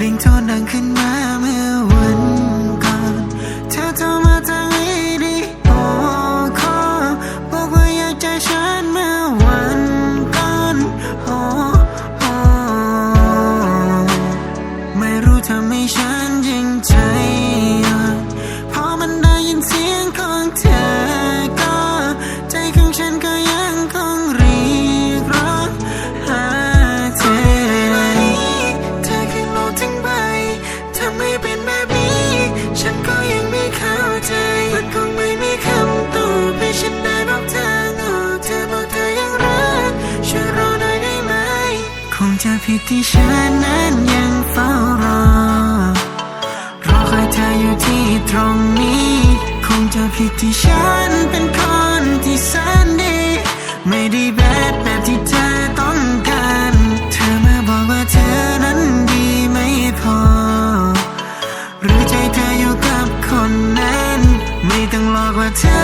ลิงโทนดังขึ้นมาเมื่อ จอผิดที่ฉันนั้นยังเฝ้ารอ รอคอยเธออยู่ที่ตรงนี้ คงจะผิดที่ฉันเป็นคนที่แสนดี ไม่ได้แบดแบบที่เธอต้องการ เธอมาบอกว่าเธอนั้นดีไม่พอ หรือใจเธออยู่กับคนนั้น ไม่ต้องหลอกว่าเธอ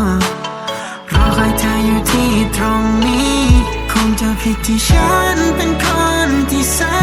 อยู่ที่ตรงนี้ คงจะผิดที่ฉันเป็นคนที่สา